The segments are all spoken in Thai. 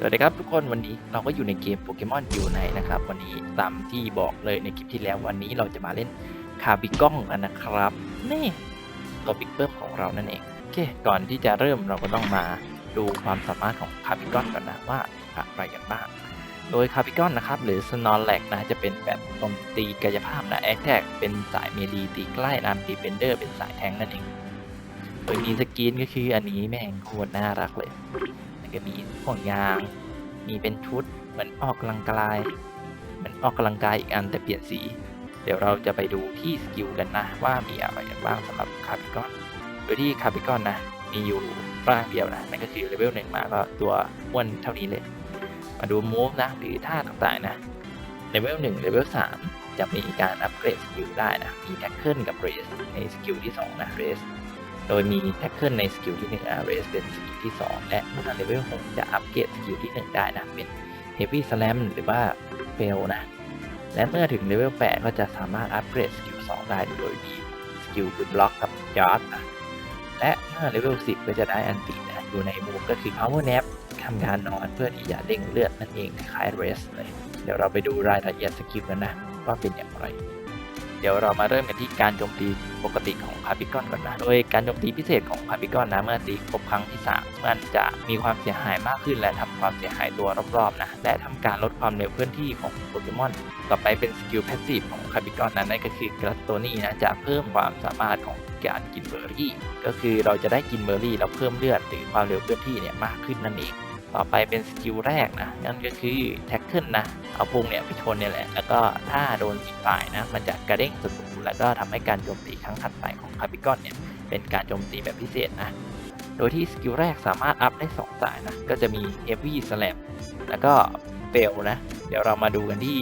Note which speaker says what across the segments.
Speaker 1: สวัสดีครับทุกคนวันนี้เราก็อยู่ในเกมโปเกมอนอยู่ในนะครับ วันนี้ตามที่บอกเลยในคลิปที่แล้ววันนี้เราจะมาเล่นคาบิก้องกันนะครับนี่ตัวบิ๊กเบิ้มของเรานั่นเองโอเคก่อนที่จะเริ่มเราก็ต้องมาดูความสามารถของคาบิก้อนกันนะว่าอะไรกันบ้างโดยคาบิก้อนนะครับหรือสนอลแลกนะจะเป็นแบบโจมตีกายภาพนะแอคแท็กเป็นสายเมลีตีใกล้นำดีเฟนเดอร์เป็นสายแทงนั่นเองโดยมีสกินก็คืออันนี้แม่งโคตรน่ารักเลย ก็มีห่วงยาง มีเป็นชุดเหมือนออกกำลังกายเหมือนออกกำลังกายอีกอันแต่เปลี่ยนสี เดี๋ยวเราจะไปดูที่สกิลกันนะ ว่ามีอะไรกันบ้างสำหรับคาบิกอนโดยที่คาบิกอนนะมีอยู่ร่างเดียวนะนั่นก็คือเลเวลหนึ่งมาก็ตัวอ้วนเท่านี้เลย มาดูมูฟนะหรือท่าต่างๆนะเลเวลหนึ่งเลเวลสามจะมีการอัปเกรดสกิลได้นะ มีแท็กเกิลกับเรสในสกิลที่สองนะเรส โดยมีแท็กเกิลในสกิลที่1 r เรสเป็นสกิลที่ 2 และเมื่อเลเวล6จะอัปเกรดสกิลที่ 1 ได้นะ เป็น Heavy Slam หรือว่า f a i l นะ และเมื่อถึงเลเวล8ก็จะสามารถอัปเกรดสกิล2 ได้โดยมีสกิลคือบล็อกกับยอดนะและเมื่อเลเวล10 ก็จะได้อันตินะอยู่ในมูฟก็คือ Power Nap ทำการนอนเพื่อที่จะเด้งเลือดนั่นเองคล้ายๆเรสเลย เดี๋ยวเราไปดูรายละเอียดสกิลกันนะว่าเป็นอย่างไร เดี๋ยวเรามาเริ่มกันที่การโจมตีปกติของพาปิกอนก่อนนะ โดยการโจมตีพิเศษของพาปิกอนนะเมื่อตีครบครั้งที่ 3 มันจะมีความเสียหายมากขึ้น และทำความเสียหายตัวรอบๆนะและทำการลดความเร็วเคลื่อนที่ของโปเกมอน ต่อไปเป็นสกิลแพสซีฟของคาบิกอนนั้นนั่นก็คือกราสโตนี่นะจะเพิ่มความสามารถของการกินเบอร์รี่ ก็คือเราจะได้กินเบอร์รี่แล้วเพิ่มเลือดหรือความเร็วเคลื่อนที่เนี่ยมากขึ้นนั่นเอง ต่อไปเป็นสกิลแรกนะนั่นก็คือแท็กเกิลนะ เอาพุงเนี่ยไปชนเนี่ยแหละ แล้วก็ถ้าโดนอีกฝ่ายนะ มันจะกระเด้งสุดๆแล้วก็ทำให้การโจมตีครั้งถัดไปของคาบิกอนเนี่ย เป็นการโจมตีแบบพิเศษนะ โดยที่สกิลแรกสามารถอัพได้ 2 สายนะ ก็จะมี Heavy Slam แล้วก็เ a ลนะ เดี๋ยวเรามาดูกันที่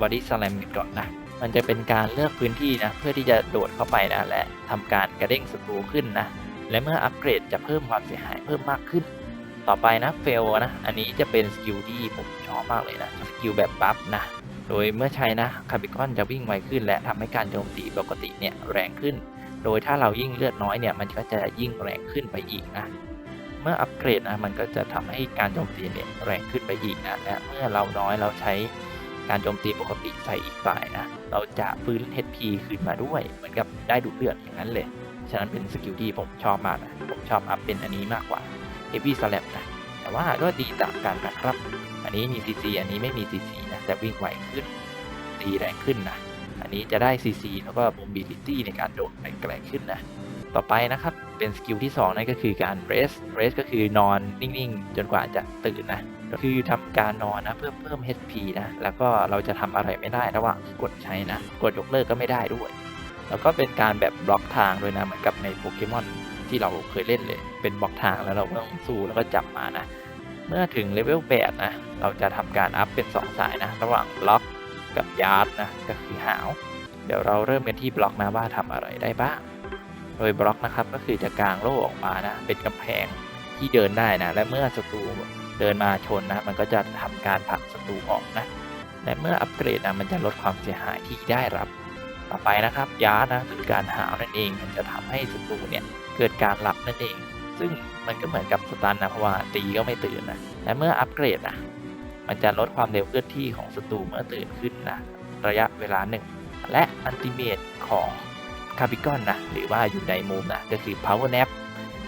Speaker 1: Body Slam กันก่อนนะ มันจะเป็นการเลือกพื้นที่นะ เพื่อที่จะโดดเข้าไปนะ และทำการกระเด้งศัตรูขึ้นนะ และเมื่ออัปเกรดจะเพิ่มความเสียหายเพิ่มมากขึ้น ต่อไปนะเฟลนะ อันนี้จะเป็นสกิลที่ผมชอบมากเลยนะ สกิลแบบบัฟนะ โดยเมื่อใช้นะคาบิคอนจะวิ่งไวขึ้น และทำให้การโจมตีปกติเนี่ยแรงขึ้น โดยถ้าเรายิ่งเลือดน้อยเนี่ยมันก็จะยิ่งแรงขึ้นไปอีกนะ เมื่ออัปเกรดนะมันก็จะทำให้การโจมตีเนี่ยแรงขึ้นไปอีกนะและเมื่อเราน้อยเราใช้การโจมตีปกติใส่อีกฝ่ายนะ เราจะฟื้น HP คืนมาด้วย เหมือนกับได้ดูดเลือดอย่างนั้นเลย ฉะนั้นเป็นสกิลที่ผมชอบมากนะ ผมชอบอัพเป็นอันนี้มากกว่า Heavy Slap นะแต่ว่าก็ดีต่างกันนะครับ อันนี้มี CC อันนี้ไม่มี CC นะแต่วิ่งไวขึ้นตีแรงขึ้นนะอันนี้จะได้ CC แล้วก็ Mobility ในการโดดไปไกลขึ้นนะต่อไปนะครับเป็นสกิลที่2นั่นก็คือการ rest rest ก็คือนอนนิ่งๆ จนกว่าจะตื่นนะคือทำการนอนนะเพื่อเพิ่ม HP นะแล้วก็เราจะทำอะไรไม่ได้ระหว่างกดใช้นะ กดยกเลิกก็ไม่ได้ด้วย แล้วก็เป็นการแบบบล็อกทางด้วยนะเหมือนกับในโปเกมอน ที่เราเคยเล่นเลย เป็นบล็อกทางแล้วเราต้องสู้แล้วก็จับมานะ เมื่อถึงเลเวล8นะ เราจะทำการอัพเป็น 2 สายนะ ระหว่างบล็อกกับยาร์ดนะ ก็คือหาว เดี๋ยวเราเริ่มกันที่บล็อกนะว่าทำอะไรได้บ้าง โดยบล็อกนะครับก็คือจะกางโล่ออกมานะ เป็นกำแพงที่เดินได้นะ และเมื่อศัตรูเดินมาชนนะ มันก็จะทำการผลักศัตรูออกนะและเมื่ออัปเกรดนะมันจะลดความเสียหายที่ได้รับ ต่อไปนะครับยาร์ดนะคือการหาวนั่นเองมันจะทำให้ศัตรูเนี่ย เกิดการหลับนั่นเอง ซึ่งมันก็เหมือนกับสตันนะเพราะว่าตีก็ไม่ตื่นนะและเมื่ออัปเกรดนะมันจะลดความเร็วเคลื่อนที่ของศัตรูเมื่อตื่นขึ้นนะระยะเวลาหนึ่ง และอันติเมตของคาบิกอนนะหรือว่าอยู่ในมุมนะก็คือ Power Nap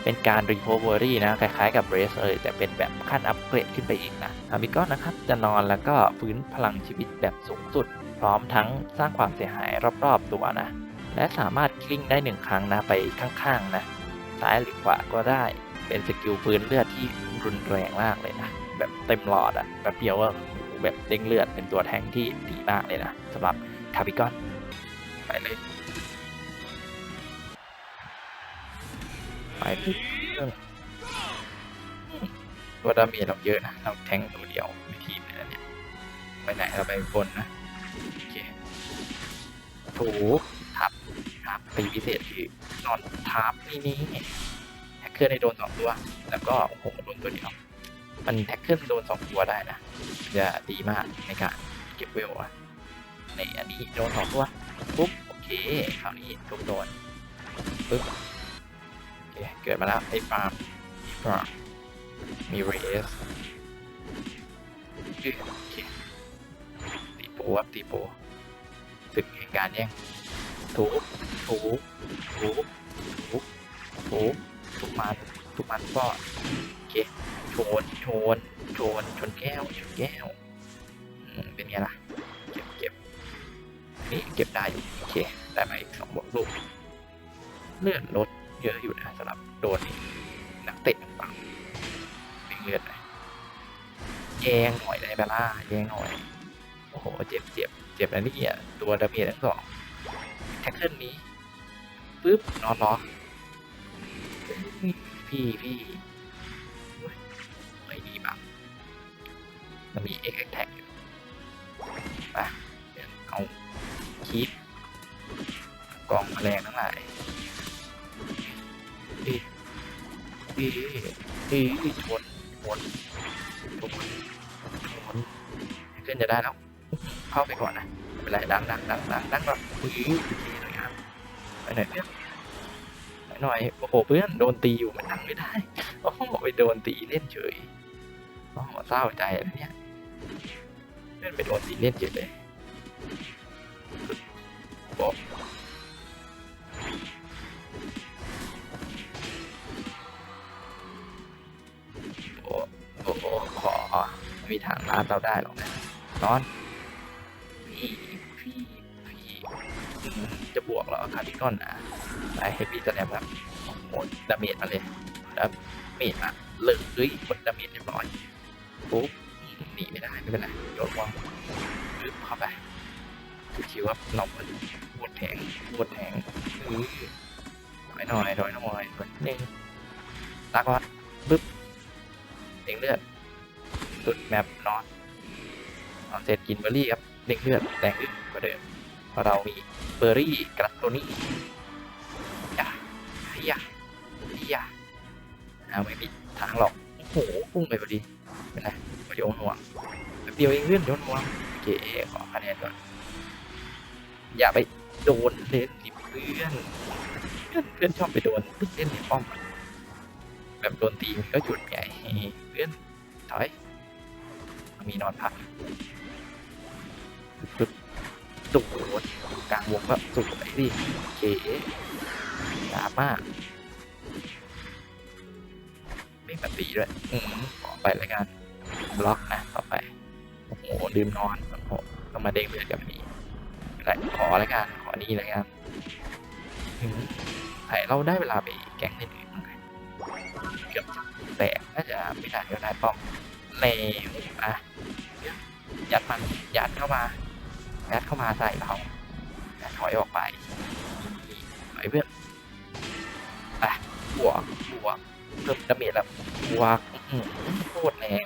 Speaker 1: เป็นการ Recovery นะคล้ายๆกับ Race เลย แต่เป็นแบบขั้นอัปเกรดขึ้นไปอีกนะคาบิกอนนะครับจะนอนแล้วก็ฟื้นพลังชีวิตแบบสูงสุด พร้อมทั้งสร้างความเสียหายรอบๆตัวนะและสามารถกลิ้งได้หนึ่งครั้งนะไปข้างๆนะ ซ้ายหรือขวาก็ได้ เป็นสกิลปืนเลือดที่รุนแรงมากเลยนะ แบบเต็มหลอดอะแบบเดียวว่าแบบเด้งเลือดเป็นตัวแทงที่ดีมากเลยนะสำหรับคาบิกอนไปเลยไปเลยตัวดาเมจเราเยอะนะเราแทงตัวเดียวในทีมเลยนะเนี่ยไปไหนเราไปบนนะโอเคถู ครับตีพิเศษคือนอนทับนี่นี่แท็กเกอร์ได้โดนสองตัว แล้วก็โอ้โหโดนตัวเดียว มันแท็กเกอร์โดนสองตัวได้นะจะดีมากในการเก็บเวลอะในอันนี้โดนสองตัวปุ๊บโอเคคราวนี้ทุกโดนปึ๊บโอเคเกิดมาแล้วไอ้ฟาร์มมีฟาร์มมีเรสโอเคตีโปครับตีโปถึงเหตุการณ์แย่ง ถูถูถูถูถูถูกมันถูกมันก็โอเคชนชนชนชนแก้วชนแก้วอืมเป็นไงล่ะ เก็บเก็บนี่เก็บได้อยู่โอเค ได้มาอีกสองบวกลูกเลือดลดเยอะอยู่นะสำหรับโดนนี่นักเตะฝั่งเลือดหน่อยแยงหน่อยได้เปะล่าแยงหน่อยโอ้โหเจ็บเจ็บเจ็บนะนี่อะตัวดาเมจทั้งสอง ท็กเกิลนี้ปึ๊บนอนรอพี่พี่ไม่ดีบ้างมันมีเอ็กแท็กอยู่ไปเอาคีปกล่องแมลงทั้งหลายเอ๊ะเอ๊ะเอ๊ะชนชนชนชนขึ้นจะได้แล้วเข้าไปก่อนนะไม่เป็นไรดังดังดังดังดังก่อนอุ้ย หน่อยครับไปไหนเพื่อนไปหน่อยโอ้โหเพื่อนโดนตีอยู่มันดังไม่ได้โอ้โหไปโดนตีเล่นเฉยโอ้โหเศร้าใจแล้วเนี่ยเพื่อนไปโดนตีเล่นเฉยเลยบอกโอ้โอ้โหขอไม่มีทางลาดเราได้หรอกนะนอนพี่พี่ จะบวกเหรอคาร์ดิกอนอะไปให้พี่แสดแบบโอ้โหดาเมจมาเลยดาเมจมาเลยเฮ้ยกดดาเมจเรียบร้อยปุ๊บหนีไม่ได้ไม่เป็นไรโยนวางปึ๊บเข้าไปคิวๆว่าเราเป็นปวดแทงปวดแทงอื้อยหน่อยถอยหน่อยถอยนิดนึงตากอดปึ๊บเด้งเลือดสุดแมปนอนเอาเสร็จกินเบอร์รี่ครับเด้งเลือดแรงขึ้นกว่าเดิม เรามีเบอร์รี่กรัตโตนี่ยะยะยะเอาไม่มีทางหรอก โอ้โหพุ่งไปพอดีเป็นไรประโยนห่วงแป๊บเดียวเองเลื่อนโยนห่วงโอเคขอคะแนนก่อน อย่าไปโดนเล่นดิเพื่อน เพื่อนเพื่อนชอบไปโดนเล่นในป้อมแบบโดนตีมันก็หยุดไงเพื่อนถอยมีนอนพักปึ๊บ ตูดกลางวงแบบสุดไอ้ดิเก๋ยาบมากไม่มาตีด้วยอืมขอไปแล้วกันบล็อกนะต่อไปโอ้โหลืมนอนโอ้โหก็มาเด้งเลือดกับนี้ไรขอแล้วกันขอนี่แล้วกันอืมไอเราได้เวลาไปแก๊งอื่นๆมั้งเกือบจะแตกน่าจะไม่ได้ก็ได้ป้อมแล้วอะยัดมันยัดเข้ามา ยัดเข้ามาใส่เราแล้วถอยออกไปถอยเพื่อนอะบวกบวกเพิ่มดาเมจแล้วบวกอื้อหือโคตรแรง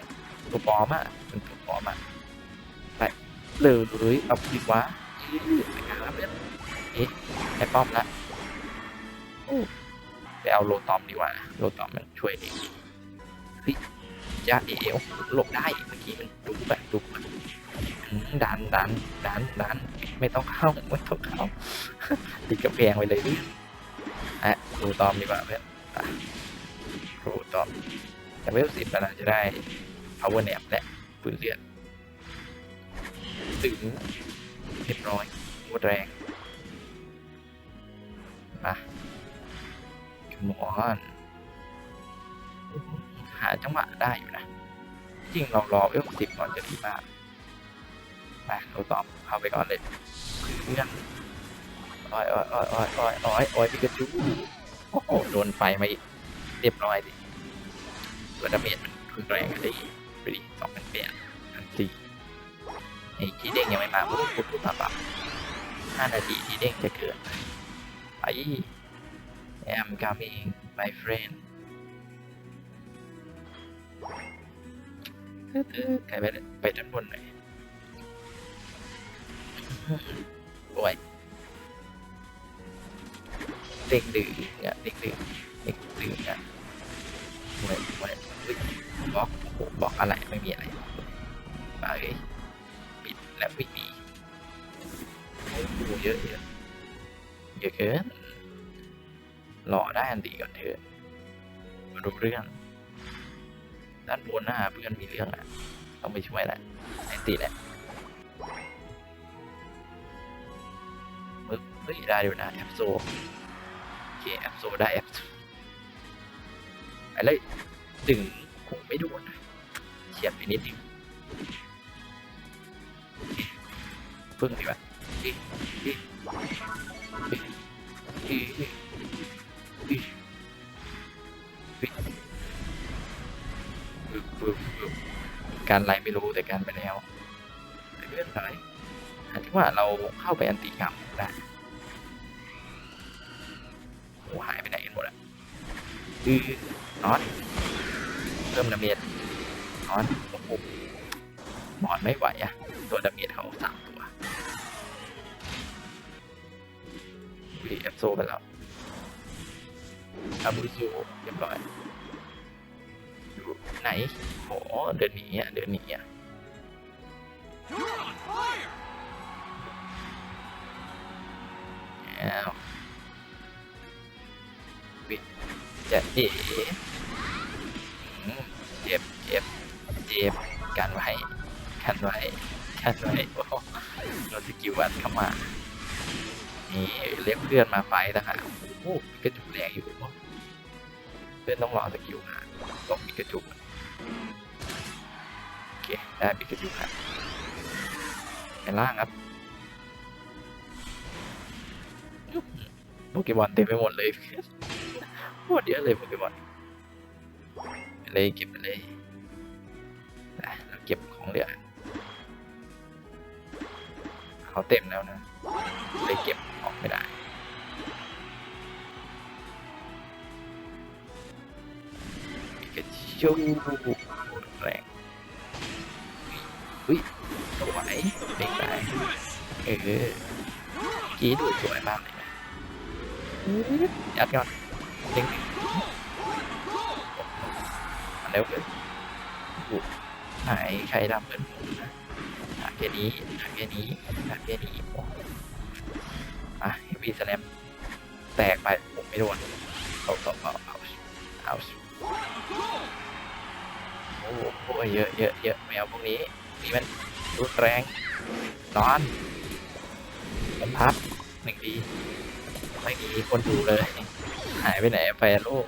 Speaker 1: ตัวปอมอะเป็นตัวปอมอะไปเลยเอาดีกว่าไปงานแล้วเพื่อนเอ๊ะไอ้ป้อมละไปเอาโลตอมดีกว่าโลตอมมันช่วยดียาเอวหลบได้เมื่อกี้มันดุแบบดุแบบ ดันดันดันดันไม่ต้องเข้าไม่ต้องเข้าติดกระแพงไปเลยอะครูตอมดีกว่าเพื่อนครูตอมแต่เวลสิบแล้วนะจะได้ power nap และปืนเลือดถึงเรียบร้อยหมดแรงมาหมอนหาจังหวะได้อยู่นะ จริงเรารอเอลสิบก่อนจะดีมาก ไปเราตอบเข้าไปก่อนเลยเพื่อนอ้อยอ้อยอ้อยอ้อยอ้อยอ้อยอ้อยพิกาจูโอ้โหโดนไฟมาอีกเรียบร้อยดิตัวดาเมจมันรุนแรงกันได้ไปดิสองพันแปดพันสี่ไอ้ที่เด้งยังไม่มาปุ๊บปุ๊บปุ๊บมาปรับห้านาทีที่เด้งจะเกิดไป I'm coming my friend ไปไปด้านบนหน่อย โอ้ยเด็กดึงอะเด็กดึงเด็กดึงอะโอ้ยโอ้ยเฮ้ยบล็อกโอ้โหบล็อกอะไรไม่มีอะไรไปปิดแล้วไม่มีโอ้โหเยอะเยอะเยอะเกินรอได้อันดีก่อนเถอะมาดูเรื่อง ด้านบนหน้าเพื่อนมีเรื่องอะต้องไปช่วยแหละแอนตีแหละ ฮ้ยได้อยู่นะแอปโซโอเคแอปโซได้แอปโซไปเลยดึงโหไม่โดนนะเฉียบไปนิดนึงพึ่งดีกว่าเอ๊ะเอ๊ะเอ๊ะเอ๊ะเอ๊ะเอ๊ะเอ๊ะปึ๊บปึ๊บปึ๊บการอะไรไม่รู้แต่การไปแล้วไม่เป็นไรอันที่ว่าเราเข้าไปอันติกรรมได้ โอ้หายไปไหนกันหมดอะคือนอนเพิ่มดาเมจนอนโอ้โหบอดไม่ไหวอะ ตัวดาเมจเขาสามตัววีเอฟโซไปแล้วอาบูซูเรียบร้อยอยู่ไหนโหเดินหนีอะ เดินหนีอะแล้ว วิจะเอ๋เจ็บเจ็บเจ็บกันไว้กันไว้กันไว้โอ้โหโดนสกิลวันเข้ามานี่เรียกเพื่อนมาไฟต์นะฮะโอ้โหปิกาจูแรงอยู่เพื่อนต้องรอสกิลมาตกปิกาจูโอเคได้ปิกาจูครับไปล่างครับโปเกมอนเต็มไปหมดเลย ตรเยอะเลยโปเกมอนไปเลยเก็บไปเลยอะเราเก็บของเหลือเขาเต็มแล้วนะเลยเก็บออกไม่ได้ปิกาชูแรงอุ้ยสวยเด็กได้เออกีดูสวยมากเลยนะยัดก่อน เด้งมาเร็วเลยโอ้โหไหนใครดำเหมือนผนะหาแค่นี้หาแค่นี้หาแค่นี้โอ้อะวีสแลมแตกไปผมไม่โดนเอาเอาเอาเอาเอาโอ้โหเยอะเยอะเยอะแมวพวกนี้นี่มันรุนแรงนอนมันพับหนึ่งดีไม่มีคนดูเลย หายไปไหนแฟนลูก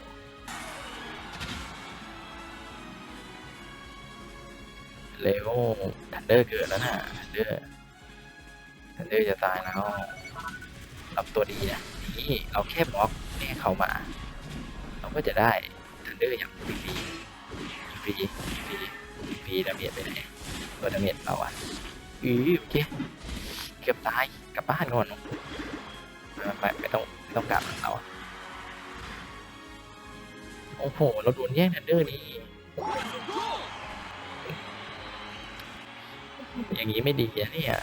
Speaker 1: เร็วทันเดอร์เกิดแล้วนะทันเดอร์ทันเดอร์จะตายแล้วรับตัวดีนะนี่เราแค่บล็อกให้เขามา เราก็จะได้ทันเดอร์อย่างฟรีฟรีฟรีฟรีดาเมจไปไหนตัวดาเมจเราอะอือโอเคเกือบตายกลับบ้านก่อนไม่ไม่ต้องไม่ต้องกลับเราอะ โอ้โห เราโดนแย่งทันเดอร์นี้อย่างนี้ไม่ดีอะเนี่ย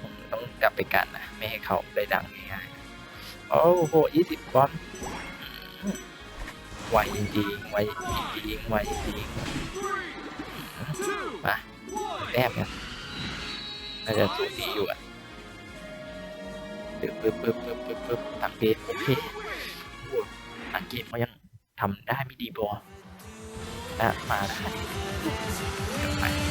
Speaker 1: ผมต้องกลับไปกันนะ ไม่ให้เขาได้ดังง่ายๆโอ้โหยี่สิบบอลไวจริงๆไวจริงๆไวจริงๆมาแต้มเนี่ยน่าจะสูสีอยู่อะ ปึ๊บปึ๊บปึ๊บปึ๊บปึ๊บปึ๊บตังเกมโอเคโอ้ตักเกมเขายังทำได้ไม่ดีพออะมาได้